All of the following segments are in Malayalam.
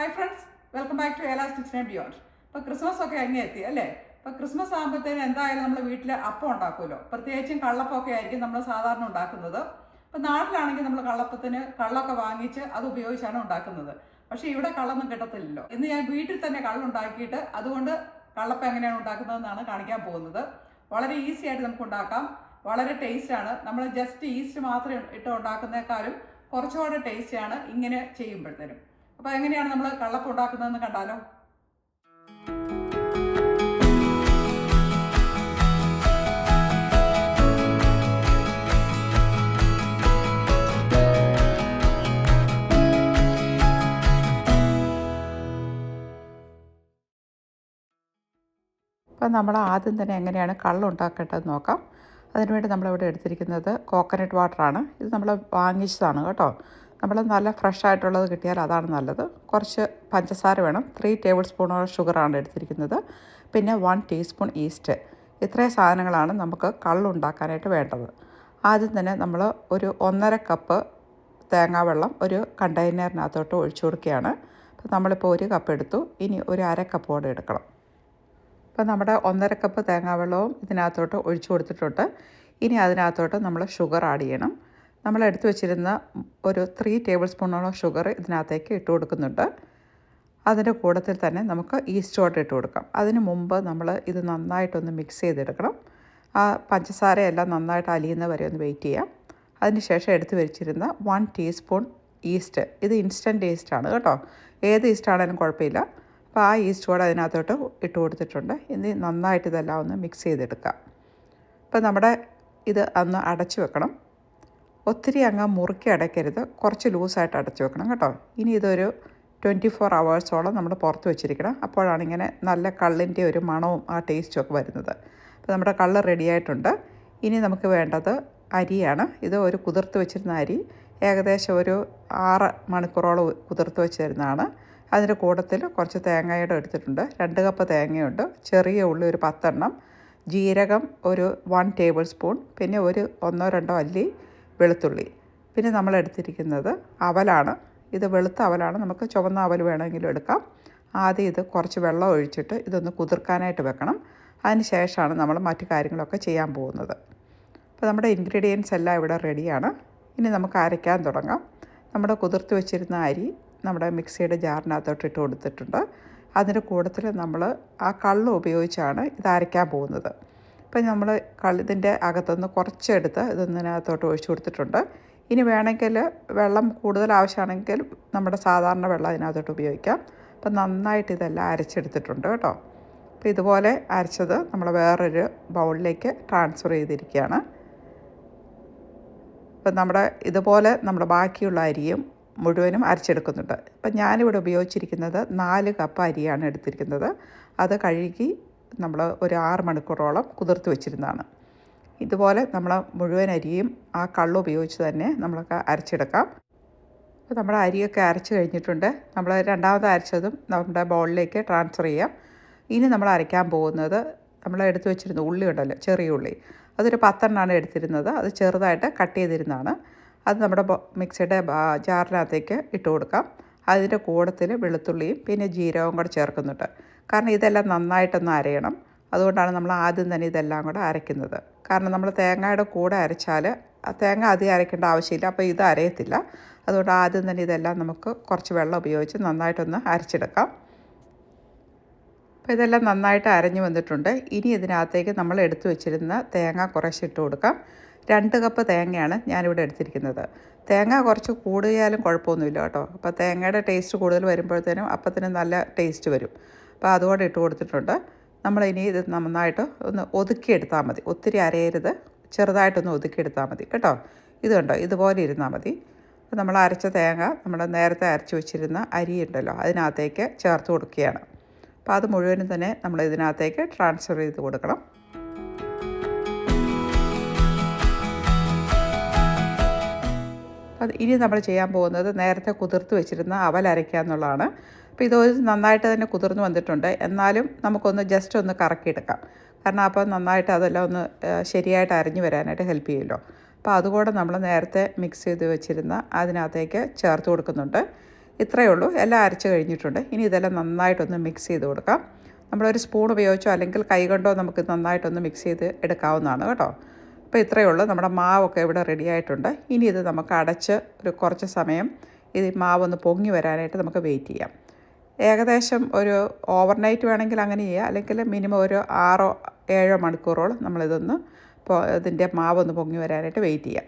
Hi friends welcome back to Ela's kitchen and beyond ഇപ്പോൾ ക്രിസ്മസ് ഒക്കെ അങ്ങേ എത്തി അല്ലേ? ഇപ്പോൾ ക്രിസ്മസ് ആകുമ്പോഴത്തേനും എന്തായാലും നമ്മൾ വീട്ടിൽ അപ്പം ഉണ്ടാക്കുമല്ലോ. പ്രത്യേകിച്ചും കള്ളപ്പമൊക്കെ ആയിരിക്കും നമ്മൾ സാധാരണ ഉണ്ടാക്കുന്നത്. ഇപ്പോൾ നാട്ടിലാണെങ്കിൽ നമ്മൾ കള്ളപ്പത്തിന് കള്ളൊക്കെ വാങ്ങിച്ച് അത് ഉപയോഗിച്ചാണ് ഉണ്ടാക്കുന്നത്. പക്ഷേ ഇവിടെ കള്ളൊന്നും കിട്ടത്തില്ലല്ലോ. ഇന്ന് ഞാൻ വീട്ടിൽ തന്നെ കള്ളുണ്ടാക്കിയിട്ട് അതുകൊണ്ട് കള്ളപ്പം എങ്ങനെയാണ് ഉണ്ടാക്കുന്നതെന്നാണ് കാണിക്കാൻ പോകുന്നത്. വളരെ ഈസി ആയിട്ട് നമുക്ക് ഉണ്ടാക്കാം. വളരെ ടേസ്റ്റ് ആണ്. നമ്മൾ ജസ്റ്റ് ഈസ്റ്റ് മാത്രം ഇട്ട് ഉണ്ടാക്കുന്നേക്കാളും കുറച്ചുകൂടെ ടേസ്റ്റിയാണ് ഇങ്ങനെ ചെയ്യുമ്പോഴത്തേനും. അപ്പോൾ എങ്ങനെയാണ് നമ്മൾ കള്ളപ്പം ഉണ്ടാക്കുന്നതെന്ന് കണ്ടാലോ? അപ്പം നമ്മൾ ആദ്യം തന്നെ എങ്ങനെയാണ് കള്ള് ഉണ്ടാക്കേണ്ടതെന്ന് നോക്കാം. അതിനുവേണ്ടി നമ്മളിവിടെ എടുത്തിരിക്കുന്നത് കോക്കനട്ട് വാട്ടറാണ് ഇത് നമ്മൾ വാങ്ങിച്ചതാണ് കേട്ടോ. നമ്മൾ നല്ല ഫ്രഷ് ആയിട്ടുള്ളത് കിട്ടിയാൽ അതാണ് നല്ലത്. കുറച്ച് പഞ്ചസാര വേണം. ത്രീ ടേബിൾ സ്പൂണോളം ഷുഗറാണ് എടുത്തിരിക്കുന്നത്. പിന്നെ വൺ ടീസ്പൂൺ ഈസ്റ്റ് ഇത്രയും സാധനങ്ങളാണ് നമുക്ക് കള്ളുണ്ടാക്കാനായിട്ട് വേണ്ടത്. ആദ്യം തന്നെ നമ്മൾ ഒരു ഒന്നര കപ്പ് തേങ്ങാവെള്ളം ഒരു കണ്ടെയ്നറിനകത്തോട്ട് ഒഴിച്ചു കൊടുക്കുകയാണ്. അപ്പോൾ നമ്മളിപ്പോൾ ഒരു കപ്പ് എടുത്തു. ഇനി ഒരു അര കപ്പ് കൂടെ എടുക്കണം. അപ്പോൾ നമ്മുടെ ഒന്നര കപ്പ് തേങ്ങാവെള്ളവും ഇതിനകത്തോട്ട് ഒഴിച്ചു കൊടുത്തിട്ടുണ്ട്. ഇനി അതിനകത്തോട്ട് നമ്മൾ ഷുഗർ ആഡ് ചെയ്യണം. നമ്മൾ എടുത്തു വെച്ചിരുന്ന ഒരു ത്രീ ടേബിൾ സ്പൂണോളം ഷുഗർ ഇതിനകത്തേക്ക് ഇട്ട് കൊടുക്കുന്നുണ്ട്. അതിന്റെ കൂടത്തിൽ തന്നെ നമുക്ക് ഈസ്റ്റ് ഈസ്റ്റോട്ട് ഇട്ട് കൊടുക്കാം. അതിന് മുമ്പ് നമ്മൾ ഇത് നന്നായിട്ടൊന്ന് മിക്സ് ചെയ്തെടുക്കണം. ആ പഞ്ചസാരയെല്ലാം നന്നായിട്ട് അലിയുന്ന വരെ ഒന്ന് വെയിറ്റ് ചെയ്യാം. അതിന് ശേഷം എടുത്തു വെച്ചിരുന്ന വൺ ടീസ്പൂൺ ഈസ്റ്റ് ഇത് ഇൻസ്റ്റന്റ് ആണ് കേട്ടോ. ഏത് ഈസ്റ്റ് ആണെങ്കിലും കുഴപ്പമില്ല. അപ്പോൾ ആ ഈസ്റ്റ് കൂടെ അതിനകത്തോട്ട് ഇട്ട് കൊടുത്തിട്ടുണ്ട്. ഇനി നന്നായിട്ട് ഇതെല്ലാം ഒന്ന് മിക്സ് ചെയ്തെടുക്കാം. അപ്പോൾ നമ്മുടെ ഇത് ഒന്ന് അടച്ചു വെക്കണം. ഒത്തിരി അങ്ങ് മുറുക്കി അടയ്ക്കരുത്. കുറച്ച് ലൂസായിട്ട് അടച്ചു വെക്കണം കേട്ടോ. ഇനി ഇതൊരു ട്വന്റി ഫോർ അവേഴ്സോളം നമ്മൾ പുറത്ത് വെച്ചിരിക്കണം. അപ്പോഴാണ് ഇങ്ങനെ നല്ല കള്ളിന്റെ ഒരു മണവും ആ ടേസ്റ്റും ഒക്കെ വരുന്നത്. അപ്പോൾ നമ്മുടെ കള്ള് റെഡിയായിട്ടുണ്ട് ഇനി നമുക്ക് വേണ്ടത് അരിയാണ്. ഇത് ഒരു കുതിർത്ത് വെച്ചിരുന്ന അരി. ഏകദേശം ഒരു ആറ് മണിക്കൂറോളം കുതിർത്ത് വെച്ചിരുന്നതാണ്. അതിന്റെ കൂട്ടത്തിൽ കുറച്ച് തേങ്ങയുടെ എടുത്തിട്ടുണ്ട്. രണ്ട് കപ്പ് തേങ്ങയുണ്ട്. ചെറിയ ഉള്ളി ഒരു പത്തെണ്ണം. ജീരകം ഒരു വൺ ടേബിൾ സ്പൂൺ പിന്നെ ഒരു ഒന്നോ രണ്ടോ അല്ലി വെളുത്തുള്ളി. പിന്നെ നമ്മൾ എടുത്തിരിക്കുന്നത് അവലാണ്. ഇത് വെളുത്ത അവലാണ്. നമുക്ക് ചുവന്ന അവൽ വേണമെങ്കിലും എടുക്കാം. ആദ്യം ഇത് കുറച്ച് വെള്ളം ഒഴിച്ചിട്ട് ഇതൊന്ന് കുതിർക്കാനായിട്ട് വെക്കണം. അതിന് ശേഷമാണ് നമ്മൾ മറ്റു കാര്യങ്ങളൊക്കെ ചെയ്യാൻ പോകുന്നത്. അപ്പോൾ നമ്മുടെ ഇൻഗ്രീഡിയൻസ് എല്ലാം ഇവിടെ റെഡിയാണ്. ഇനി നമുക്ക് അരയ്ക്കാൻ തുടങ്ങാം. നമ്മുടെ കുതിർത്ത് വെച്ചിരുന്ന അരി നമ്മുടെ മിക്സിയുടെ ജാറിനകത്തോട്ട് ഇട്ട് കൊടുത്തിട്ടുണ്ട്. അതിന്റെ കൂട്ടത്തിൽ നമ്മൾ ആ കള്ള് ഉപയോഗിച്ചാണ് ഇത് അരയ്ക്കാൻ പോകുന്നത്. ഇപ്പം നമ്മൾ കളിതിന്റെ അകത്തുനിന്ന് കുറച്ചെടുത്ത് ഇതൊന്നിനകത്തോട്ട് ഒഴിച്ചു കൊടുത്തിട്ടുണ്ട്. ഇനി വേണമെങ്കിൽ വെള്ളം കൂടുതൽ ആവശ്യമാണെങ്കിൽ നമ്മുടെ സാധാരണ വെള്ളം അതിനകത്തോട്ട് ഉപയോഗിക്കാം. അപ്പം നന്നായിട്ട് ഇതെല്ലാം അരച്ചെടുത്തിട്ടുണ്ട് കേട്ടോ. അപ്പോൾ ഇതുപോലെ അരച്ചത് നമ്മൾ വേറൊരു ബൗളിലേക്ക് ട്രാൻസ്ഫർ ചെയ്തിരിക്കുകയാണ്. ഇപ്പം നമ്മുടെ ഇതുപോലെ നമ്മുടെ ബാക്കിയുള്ള അരിയും മുഴുവനും അരച്ചെടുക്കുന്നുണ്ട്. ഇപ്പം ഞാനിവിടെ ഉപയോഗിച്ചിരിക്കുന്നത് നാല് കപ്പ് അരിയാണ് എടുത്തിരിക്കുന്നത്. അത് കഴുകി നമ്മൾ ഒരു ആറ് മണിക്കൂറോളം കുതിർത്ത് വെച്ചിരുന്നതാണ്. ഇതുപോലെ നമ്മൾ മുഴുവൻ അരിയും ആ കള്ള് ഉപയോഗിച്ച് തന്നെ നമ്മളൊക്കെ അരച്ചെടുക്കാം. അപ്പോൾ നമ്മുടെ അരിയൊക്കെ അരച്ച് കഴിഞ്ഞിട്ടുണ്ട്. നമ്മൾ രണ്ടാമത് അരച്ചതും നമ്മുടെ ബൗളിലേക്ക് ട്രാൻസ്ഫർ ചെയ്യാം. ഇനി നമ്മൾ അരയ്ക്കാൻ പോകുന്നത് നമ്മൾ എടുത്തു വെച്ചിരുന്ന ഉള്ളി ഉണ്ടല്ലോ ചെറിയ ഉള്ളി. അതൊരു പത്തെണ്ണമാണ് എടുത്തിരുന്നത്. അത് ചെറുതായിട്ട് കട്ട് ചെയ്തിരുന്നതാണ്. അത് നമ്മുടെ മിക്സിയുടെ ജാറിനകത്തേക്ക് ഇട്ട് കൊടുക്കാം. അതിന്റെ കൂടത്തിൽ വെളുത്തുള്ളിയും പിന്നെ ജീരകവും കൂടെ ചേർക്കുന്നുണ്ട്. കാരണം ഇതെല്ലാം നന്നായിട്ടൊന്ന് അരയണം. അതുകൊണ്ടാണ് നമ്മൾ ആദ്യം തന്നെ ഇതെല്ലാം കൂടെ അരയ്ക്കുന്നത്. കാരണം നമ്മൾ തേങ്ങയുടെ കൂടെ അരച്ചാൽ തേങ്ങ അധികം അരയ്ക്കേണ്ട ആവശ്യമില്ല. അപ്പോൾ ഇത് അരയത്തില്ല. അതുകൊണ്ട് ആദ്യം തന്നെ ഇതെല്ലാം നമുക്ക് കുറച്ച് വെള്ളം ഉപയോഗിച്ച് നന്നായിട്ടൊന്ന് അരച്ചെടുക്കാം. അപ്പോൾ ഇതെല്ലാം നന്നായിട്ട് അരഞ്ഞു വന്നിട്ടുണ്ട്. ഇനി ഇതിനകത്തേക്ക് നമ്മൾ എടുത്തു വെച്ചിരുന്ന തേങ്ങ കുറച്ച് ഇട്ട് കൊടുക്കാം. രണ്ട് കപ്പ് തേങ്ങയാണ് ഞാനിവിടെ എടുത്തിരിക്കുന്നത്. തേങ്ങ കുറച്ച് കൂടിയാലും കുഴപ്പമൊന്നുമില്ല കേട്ടോ. അപ്പോൾ തേങ്ങയുടെ ടേസ്റ്റ് കൂടുതൽ വരുമ്പോഴത്തേനും അപ്പത്തിന് നല്ല ടേസ്റ്റ് വരും. അപ്പോൾ അതുകൂടെ ഇട്ട് കൊടുത്തിട്ടുണ്ട്. നമ്മൾ ഇനി ഇത് നന്നായിട്ട് ഒന്ന് ഒതുക്കിയെടുത്താൽ മതി. ഒത്തിരി അരയരുത്. ചെറുതായിട്ടൊന്ന് ഒതുക്കിയെടുത്താൽ മതി. കേട്ടോ? ഇത് കണ്ടോ? ഇതുപോലെ ഇരുന്നാൽ മതി. അപ്പോൾ നമ്മൾ അരച്ച തേങ്ങ നമ്മൾ നേരത്തെ അരച്ച് വെച്ചിരുന്ന അരി ഉണ്ടല്ലോ അതിനകത്തേക്ക് ചേർത്ത് കൊടുക്കുകയാണ്. അപ്പോൾ അത് മുഴുവനും തന്നെ നമ്മൾ ഇതിനകത്തേക്ക് ട്രാൻസ്ഫർ ചെയ്ത് കൊടുക്കണം. അത് ഇനി നമ്മൾ ചെയ്യാൻ പോകുന്നത് നേരത്തെ കുതിർത്ത് വെച്ചിരുന്ന അവൽ അരയ്ക്കുക എന്നുള്ളതാണ്. അപ്പോൾ ഇത് നന്നായിട്ട് തന്നെ കുതിർന്നു വന്നിട്ടുണ്ട്. എന്നാലും നമുക്കൊന്ന് ജസ്റ്റ് ഒന്ന് കറക്കിയെടുക്കാം. കാരണം അപ്പോൾ നന്നായിട്ട് അതെല്ലാം ഒന്ന് ശരിയായിട്ട് അരിഞ്ഞു വരാനായിട്ട് ഹെൽപ്പ് ചെയ്യുമല്ലോ. അപ്പോൾ അതുകൂടെ നമ്മൾ നേരത്തെ മിക്സ് ചെയ്ത് വെച്ചിരുന്ന അതിനകത്തേക്ക് ചേർത്ത് കൊടുക്കുന്നുണ്ട്. ഇത്രയേ ഉള്ളൂ. എല്ലാം അരച്ച് കഴിഞ്ഞിട്ടുണ്ട്. ഇനി ഇതെല്ലാം നന്നായിട്ടൊന്ന് മിക്സ് ചെയ്ത് കൊടുക്കാം. നമ്മളൊരു സ്പൂൺ ഉപയോഗിച്ചോ അല്ലെങ്കിൽ കൈ കൊണ്ടോ നമുക്ക് നന്നായിട്ടൊന്ന് മിക്സ് ചെയ്ത് എടുക്കാവുന്നതാണ് കേട്ടോ. അപ്പോൾ ഇത്രയേ ഉള്ളൂ. നമ്മുടെ മാവൊക്കെ ഇവിടെ റെഡി ആയിട്ടുണ്ട്. ഇനി ഇത് നമുക്ക് അടച്ച് ഒരു കുറച്ച് സമയം ഇത് മാവൊന്ന് പൊങ്ങി വരാനായിട്ട് നമുക്ക് വെയിറ്റ് ചെയ്യാം. ഏകദേശം ഒരു ഓവർനൈറ്റ് വേണമെങ്കിൽ അങ്ങനെ ചെയ്യുക അല്ലെങ്കിൽ മിനിമം ഒരു ആറോ ഏഴോ മണിക്കൂറോളം നമ്മളിതൊന്ന് ഇതിന്റെ മാവൊന്ന് പൊങ്ങി വരാനായിട്ട് വെയിറ്റ് ചെയ്യാം.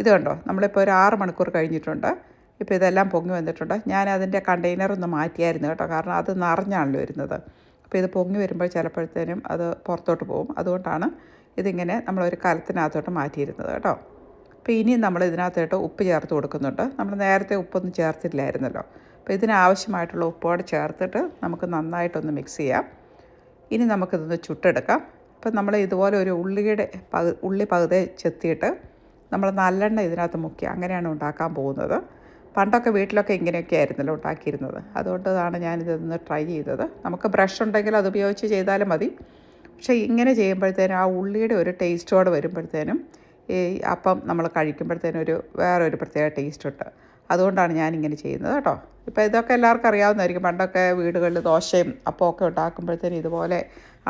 ഇത് കണ്ടോ? നമ്മളിപ്പോൾ ഒരു ആറ് മണിക്കൂർ കഴിഞ്ഞിട്ടുണ്ട്. ഇപ്പോൾ ഇതെല്ലാം പൊങ്ങി വന്നിട്ടുണ്ട്. ഞാൻ അതിന്റെ കണ്ടെയ്നർ ഒന്ന് മാറ്റിയായിരുന്നു കേട്ടോ. കാരണം അത് നിറഞ്ഞാണല്ലോ വരുന്നത്. അപ്പോൾ ഇത് പൊങ്ങി വരുമ്പോൾ ചിലപ്പോഴത്തേനും അത് പുറത്തോട്ട് പോകും. അതുകൊണ്ടാണ് ഇതിങ്ങനെ നമ്മളൊരു കലത്തിനകത്തോട്ട് മാറ്റിയിരുന്നത് കേട്ടോ. അപ്പോൾ ഇനിയും നമ്മൾ ഇതിനകത്തോട്ട് ഉപ്പ് ചേർത്ത് കൊടുക്കുന്നുണ്ട്. നമ്മൾ നേരത്തെ ഉപ്പൊന്നും ചേർത്തില്ലായിരുന്നല്ലോ. അപ്പോൾ ഇതിനാവശ്യമായിട്ടുള്ള ഉപ്പോടെ ചേർത്തിട്ട് നമുക്ക് നന്നായിട്ടൊന്ന് മിക്സ് ചെയ്യാം. ഇനി നമുക്കിതൊന്ന് ചുട്ടെടുക്കാം. അപ്പോൾ നമ്മൾ ഇതുപോലെ ഒരു ഉള്ളിയുടെ പകു ഉള്ളി പകുതി ചെത്തിയിട്ട് നമ്മൾ നല്ലെണ്ണ ഇതിനകത്ത് മുക്കി അങ്ങനെയാണ് ഉണ്ടാക്കാൻ പോകുന്നത്. പണ്ടൊക്കെ വീട്ടിലൊക്കെ ഇങ്ങനെയൊക്കെ ആയിരുന്നല്ലോ ഉണ്ടാക്കിയിരുന്നത്. അതുകൊണ്ടാണ് ഞാനിതൊന്ന് ട്രൈ ചെയ്തത്. നമുക്ക് ബ്രഷ് ഉണ്ടെങ്കിൽ അത് ഉപയോഗിച്ച് ചെയ്താലും മതി. പക്ഷേ ഇങ്ങനെ ചെയ്യുമ്പോഴത്തേനും ആ ഉള്ളിയുടെ ഒരു ടേസ്റ്റോടെ വരുമ്പോഴത്തേനും ഈ അപ്പം നമ്മൾ കഴിക്കുമ്പോഴത്തേനും ഒരു വേറൊരു പ്രത്യേക ടേസ്റ്റ് ഉണ്ട്. അതുകൊണ്ടാണ് ഞാനിങ്ങനെ ചെയ്യുന്നത് കേട്ടോ. ഇപ്പോൾ ഇതൊക്കെ എല്ലാവർക്കും അറിയാവുന്നതായിരിക്കും. പണ്ടൊക്കെ വീടുകളിൽ ദോശയും അപ്പമൊക്കെ ഉണ്ടാക്കുമ്പോഴത്തേനും ഇതുപോലെ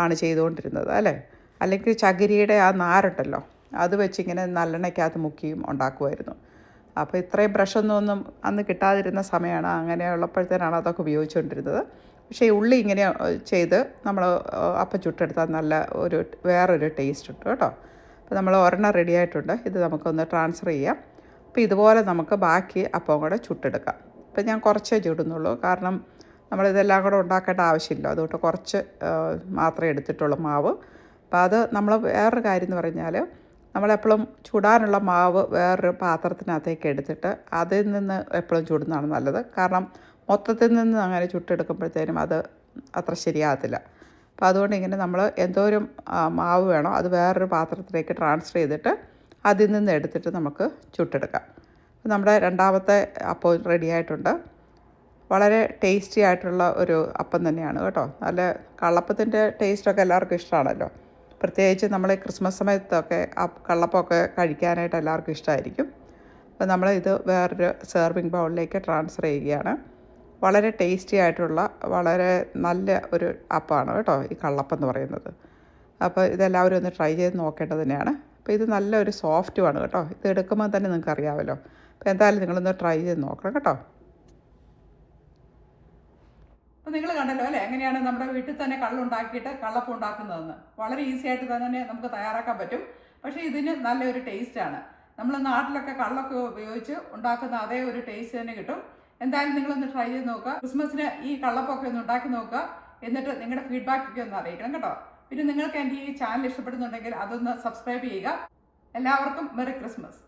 ആണ് ചെയ്തുകൊണ്ടിരുന്നത് അല്ലേ? അല്ലെങ്കിൽ ചകിരിയുടെ ആ നാരുണ്ടല്ലോ അത് വെച്ചിങ്ങനെ നല്ലെണ്ണയ്ക്കകത്ത് മുക്കിയും ഉണ്ടാക്കുമായിരുന്നു. അപ്പോൾ ഇത്രയും ബ്രഷൊന്നും ഒന്നും അന്ന് കിട്ടാതിരുന്ന സമയമാണ്. അങ്ങനെ ഉള്ളപ്പോഴത്തേനാണ് അതൊക്കെ ഉപയോഗിച്ചുകൊണ്ടിരുന്നത്. പക്ഷേ ഈ ഉള്ളി ഇങ്ങനെ ചെയ്ത് നമ്മൾ അപ്പം ചുട്ടെടുത്താൽ നല്ല ഒരു വേറൊരു ടേസ്റ്റ് ഉണ്ട് കേട്ടോ. അപ്പോൾ നമ്മൾ ഒരെണ്ണം റെഡി ആയിട്ടുണ്ട്. ഇത് നമുക്കൊന്ന് ട്രാൻസ്ഫർ ചെയ്യാം. അപ്പോൾ ഇതുപോലെ നമുക്ക് ബാക്കി അപ്പം കൂടെ ചുട്ടെടുക്കാം. ഇപ്പം ഞാൻ കുറച്ചേ ചുടുന്നുള്ളൂ. കാരണം നമ്മളിതെല്ലാം കൂടെ ഉണ്ടാക്കേണ്ട ആവശ്യമില്ല. അതുകൊണ്ട് കുറച്ച് മാത്രമേ എടുത്തിട്ടുള്ളൂ മാവ്. അപ്പോൾ അത് നമ്മൾ വേറൊരു കാര്യം എന്ന് പറഞ്ഞാൽ നമ്മളെപ്പോഴും ചുടാനുള്ള മാവ് വേറൊരു പാത്രത്തിനകത്തേക്ക് എടുത്തിട്ട് അതിൽ നിന്ന് എപ്പോഴും ചുടുന്നതാണ് നല്ലത്. കാരണം മൊത്തത്തിൽ നിന്ന് അങ്ങനെ ചുട്ടെടുക്കുമ്പോഴത്തേനും അത് അത്ര ശരിയാകത്തില്ല. അപ്പോൾ അതുകൊണ്ട് ഇങ്ങനെ നമ്മൾ എന്തോരം മാവ് വേണോ അത് വേറൊരു പാത്രത്തിലേക്ക് ട്രാൻസ്ഫർ ചെയ്തിട്ട് അതിൽ നിന്ന് എടുത്തിട്ട് നമുക്ക് ചുട്ടെടുക്കാം. നമ്മുടെ രണ്ടാമത്തെ അപ്പം റെഡി ആയിട്ടുണ്ട്. വളരെ ടേസ്റ്റി ആയിട്ടുള്ള ഒരു അപ്പം തന്നെയാണ് കേട്ടോ. നല്ല കള്ളപ്പത്തിന്റെ ടേസ്റ്റൊക്കെ എല്ലാവർക്കും ഇഷ്ടമാണല്ലോ. പ്രത്യേകിച്ച് നമ്മൾ ക്രിസ്മസ് സമയത്തൊക്കെ ആ കള്ളപ്പമൊക്കെ കഴിക്കാനായിട്ട് എല്ലാവർക്കും ഇഷ്ടമായിരിക്കും. അപ്പോൾ നമ്മൾ ഇത് വേറൊരു സെർവിങ് ബൗളിലേക്ക് ട്രാൻസ്ഫർ ചെയ്യുകയാണ്. വളരെ ടേസ്റ്റി ആയിട്ടുള്ള വളരെ നല്ല ഒരു അപ്പമാണ് കേട്ടോ ഈ കള്ളപ്പം എന്ന് പറയുന്നത്. അപ്പോൾ ഇതെല്ലാവരും ഒന്ന് ട്രൈ ചെയ്ത് നോക്കേണ്ടത് തന്നെയാണ്. അപ്പോൾ ഇത് നല്ലൊരു സോഫ്റ്റുമാണ് കേട്ടോ. ഇത് എടുക്കുമ്പോൾ തന്നെ നിങ്ങൾക്ക് അറിയാമല്ലോ. അപ്പോൾ എന്തായാലും നിങ്ങളൊന്ന് ട്രൈ ചെയ്ത് നോക്കണം കേട്ടോ. അപ്പോൾ നിങ്ങൾ കണ്ടല്ലോ അല്ലേ? എങ്ങനെയാണ് നമ്മുടെ വീട്ടിൽ തന്നെ കള്ളുണ്ടാക്കിയിട്ട് കള്ളപ്പം ഉണ്ടാക്കുന്നതെന്ന്. വളരെ ഈസി ആയിട്ട് തന്നെ നമുക്ക് തയ്യാറാക്കാൻ പറ്റും. പക്ഷേ ഇതിന് നല്ലൊരു ടേസ്റ്റാണ് നമ്മൾ നാട്ടിലൊക്കെ കള്ളൊക്കെ ഉപയോഗിച്ച് ഉണ്ടാക്കുന്ന അതേ ഒരു ടേസ്റ്റ് തന്നെ കിട്ടും. എന്തായാലും നിങ്ങളൊന്ന് ട്രൈ ചെയ്ത് നോക്കുക. ക്രിസ്മസിന് ഈ കള്ളപ്പൊക്കെ ഒന്ന് ഉണ്ടാക്കി നോക്കുക. എന്നിട്ട് നിങ്ങളുടെ ഫീഡ്ബാക്ക് ഒക്കെ ഒന്ന് അറിയിക്കണം കേട്ടോ. പിന്നെ നിങ്ങൾക്ക് എന്റെ ഈ ചാനൽ ഇഷ്ടപ്പെടുന്നുണ്ടെങ്കിൽ അതൊന്ന് സബ്സ്ക്രൈബ് ചെയ്യുക. എല്ലാവർക്കും മെറി ക്രിസ്മസ്